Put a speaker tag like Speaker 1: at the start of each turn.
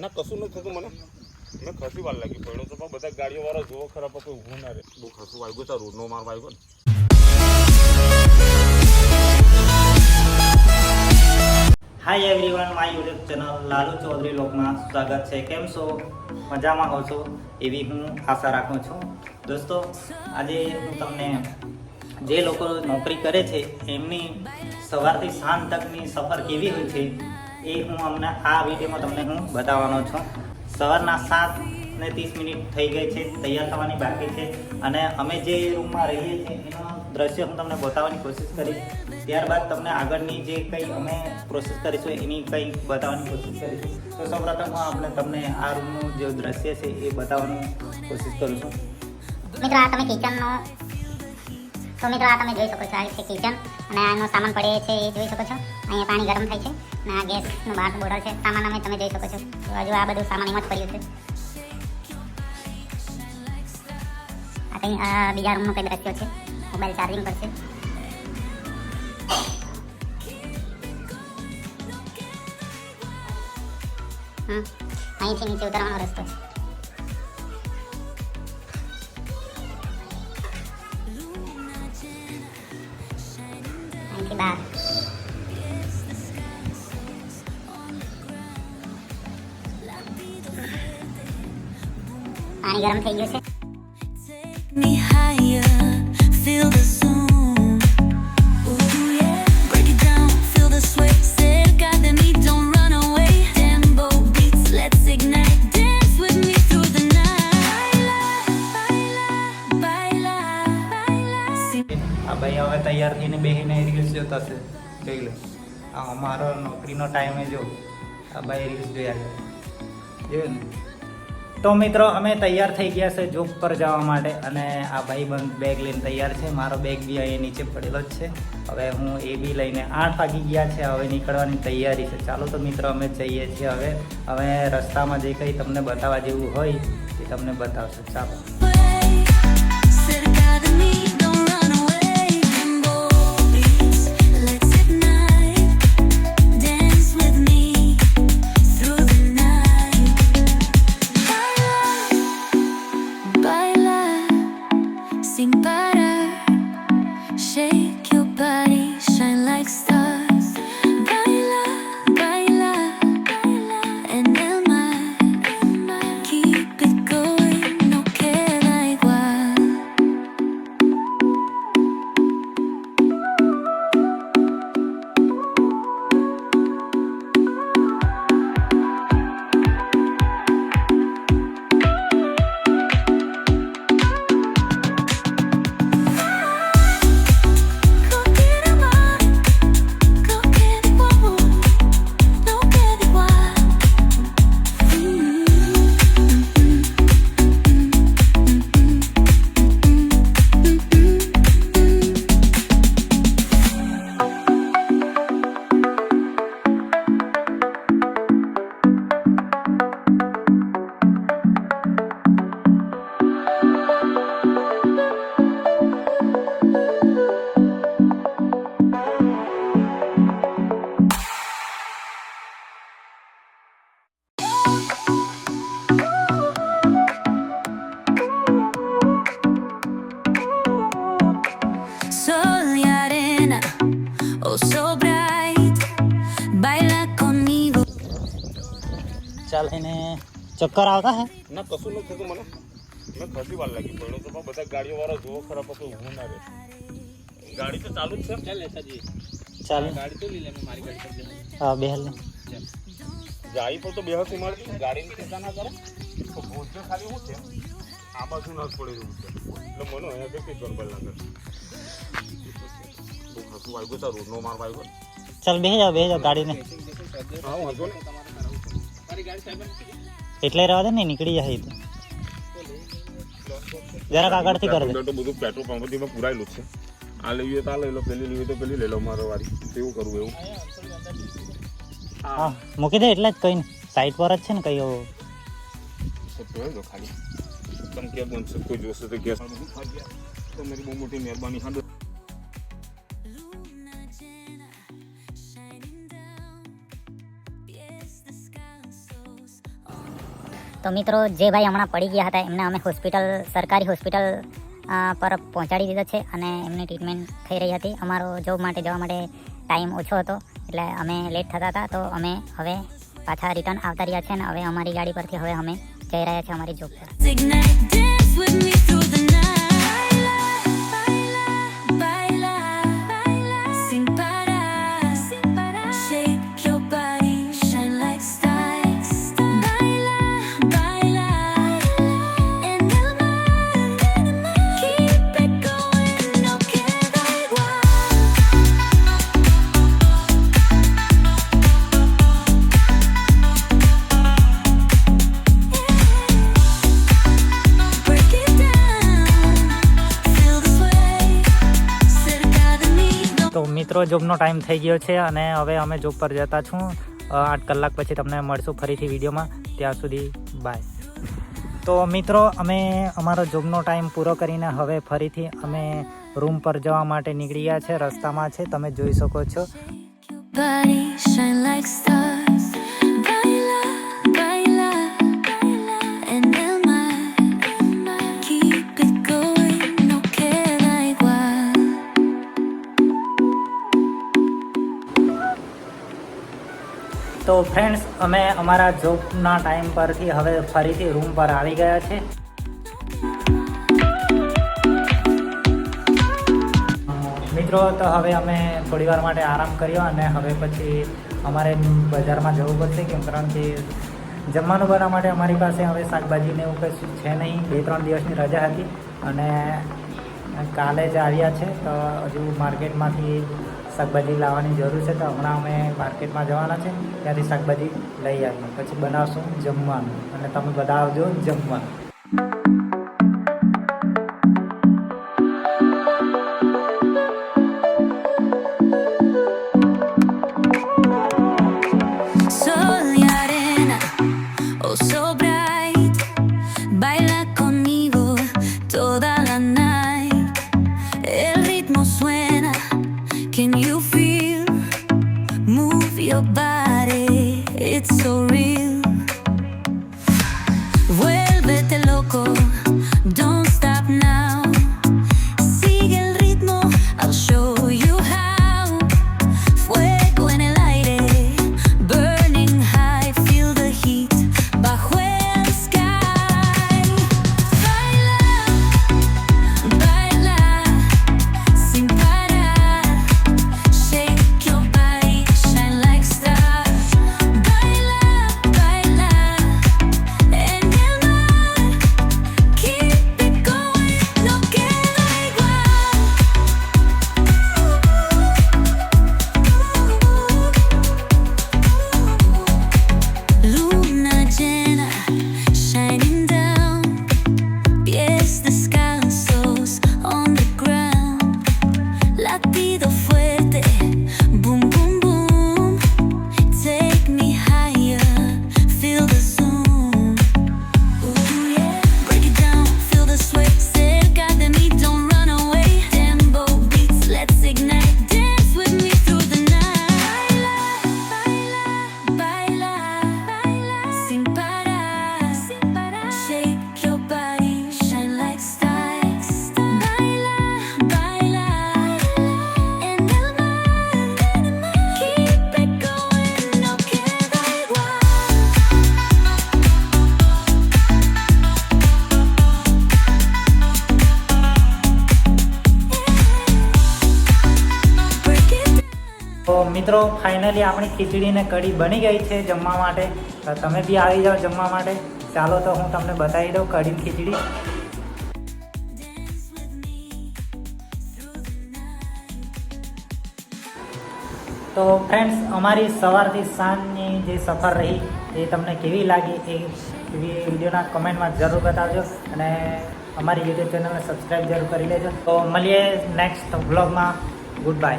Speaker 1: ના, કશું નથી થતું મને. મેં ખસી વાર લાગી પડ્યો તો પણ બધા ગાડીઓ વાળા જોવો ખરા હતો ઊભું ના રહે. બહુ ખસું વાગ્યું તા રોડનો માર વાગ્યો ને
Speaker 2: hi everyone my YouTube channel Lalu Chaudhary લોકમાં સ્વાગત છે. કેમ છો? મજામાં હો છો? એવી હું આશા રાખું છું. દોસ્તો, આજે હું તમને જે લોકો નોકરી કરે છે, એમની સવારથી સાંજ તકની સફર કેવી હોય છે એ હું અમને આ વિડીયોમાં તમને હું બતાવવાનો છું. સવારના સાત ને ત્રીસ મિનિટ થઈ ગઈ છે, તૈયાર થવાની બાકી છે. અને અમે જે રૂમમાં રહીએ છીએ, એનો દ્રશ્ય હું તમને બતાવવાની કોશિશ કરીશ. ત્યારબાદ તમને આગળની જે કંઈ અમે પ્રોસેસ કરીશું, એની કંઈ બતાવવાની કોશિશ કરીશું. તો સૌપ્રથમ હું આપણે તમને આ રૂમનું જે દ્રશ્ય છે, એ બતાવવાની કોશિશ કરું છું.
Speaker 3: મિત્રો, આ તમે કિચનનો તો મિત્રો આ તમે જોઈ શકો છો આ છે કિચન. અને આનો સામાન પડે છે એ જોઈ શકો છો. અહીંયા પાણી ગરમ થાય છે. અને આ ગેસનું બહાર બોર્ડર છે. સામાન અમે તમે જોઈ શકો છો. હજુ આ બધું સામાન એમાં જ પડ્યું છે. આ કંઈ બીજા રૂમનું કંઈ દ્રશ્યો છે. મોબાઈલ ચાર્જિંગ પર છે. અહીંથી નીચે ઉતરવાનો રસ્તો છે. પાણી ગરમ થઈ ગયું છે
Speaker 2: ભાઈ હવે તૈયાર થઈને બેસીને રીલ્સ જોતા છે જોઈ લો અમારો નોકરીનો ટાઈમે જો આ ભાઈ રીલ્સ જોયા જોયું ને તો મિત્રો, અમે તૈયાર થઈ ગયા છે જોબ પર જવા માટે અને આ ભાઈબંધ બેગ લઈને તૈયાર છે. મારો બેગ બી અહીં નીચે પડેલો જ છે. હવે હું એ બી લઈને આઠ વાગી ગયા છે. હવે નીકળવાની તૈયારી છે. ચાલો તો મિત્રો, અમે જઈએ છીએ હવે. હવે રસ્તામાં જે કંઈ તમને બતાવવા જેવું હોય એ તમને બતાવશું. ચાલો. ચાલ એને ચક્કર આવતા હે
Speaker 1: ના કશું નથી થતું મને મેં ખસી વાર લાગી પડ્યો તો પણ બધા ગાડીઓ વાળા જોવો ખરા પણ કોઈ ઊભું ના રહે ગાડી તો ચાલુ જ છે
Speaker 2: ચાલ હા બેહલ ને
Speaker 1: ગાડી પર તો બેહસી મળતી ગાડીની ચિંતા ના કરે તો ભોજન ખાલી શું છે આ બાજુ ના જ પડી રહ્યું છે એટલે મને અહીંયા કંઈ ગરબડ લાગે બહુ ખસું વાગ્યું તા રોડનો માર વાગ્યો
Speaker 2: ચાલ બેહી જાવ બેહી જાવ ગાડીને. એટલે રહેવા દે ને નીકળી જાય તો. જરાક આગળથી કરી દે.
Speaker 1: તો બધું પેટ્રોલ પંપથી મેં પુરાયેલું છે. આ લેવી તો આ લઈ લો પેલી લેવી તો પેલી લઈ લો મારો વારી. કેવું કરવું એવું?
Speaker 2: હા મૂકી દે એટલે જ કઈ સાઈડ પર જ છે ને કઈ એવું
Speaker 1: ખાલી. તમે ક્યાં બનશે કોઈ જોશે તો ગેસ તમારી બહુ મોટી મહેરબાની. હા
Speaker 4: તો મિત્રો, જે ભાઈ હમણાં પડી ગયા હતા, એમને અમે હોસ્પિટલ સરકારી હોસ્પિટલ પર પહોંચાડી દીધા છે અને એમની ટ્રીટમેન્ટ થઈ રહી હતી. અમારો જોબ માટે જવા માટે ટાઈમ ઓછો હતો, એટલે અમે લેટ થતા હતા. તો અમે હવે પાછા રિટર્ન આવતા રહ્યા છે અને હવે અમારી ગાડી પરથી હવે અમે જઈ રહ્યા છીએ અમારી જોબ પર.
Speaker 3: મિત્રો, જોબનો ટાઈમ થઈ ગયો છે અને હવે અમે જોબ પર જતા છું. આઠ કલાક પછી તમને મળશું ફરીથી વિડીયોમાં. ત્યાં સુધી બાય. તો મિત્રો, અમે અમારો જોબનો ટાઈમ પૂરો કરીને હવે ફરીથી અમે રૂમ પર જવા માટે નીકળી ગયા છે, રસ્તામાં છે, તમે જોઈ શકો છો. તો ફ્રેન્ડ્સ અમે અમારા જોબના ટાઈમ પરથી હવે ફરીથી રૂમ પર આવી ગયા છે મિત્રો, તો હવે અમે થોડી વાર માટે આરામ કર્યો અને હવે પછી અમારે બજારમાં જવું પડશે કેમ કારણ કે જમવાનું બનાવવા માટે અમારી પાસે હવે શાકભાજી ને એવું કશું છે નહીં. બે, ત્રણ દિવસની રજા હતી અને કાલે જ આવ્યા છે, તો હજુ માર્કેટમાંથી શાકભાજી લાવવાની જરૂર છે તો હમણાં અમે માર્કેટમાં જવાના છે. ત્યાંથી શાકભાજી લઈ આવીએ. પછી બનાવશું જમવાનું. અને તમે બધા આવજો જમવા મિત્રો ફાઇનલી આપણી ખીચડીને કઢી બની ગઈ છે જમવા માટે. તો તમે બી આવી જાઓ જમવા માટે. ચાલો તો હું તમને બતાવી દઉં કઢી ને ખીચડી. તો ફ્રેન્ડ્સ અમારી સવારથી સાંજની જે સફર રહી, એ તમને કેવી લાગી એ વિડીયોના કમેન્ટમાં જરૂર બતાવજો. અને અમારી યુટ્યુબ ચેનલને સબસ્ક્રાઈબ જરૂર કરી લેજો. તો મળીએ નેક્સ્ટ બ્લોગમાં ગુડ બાય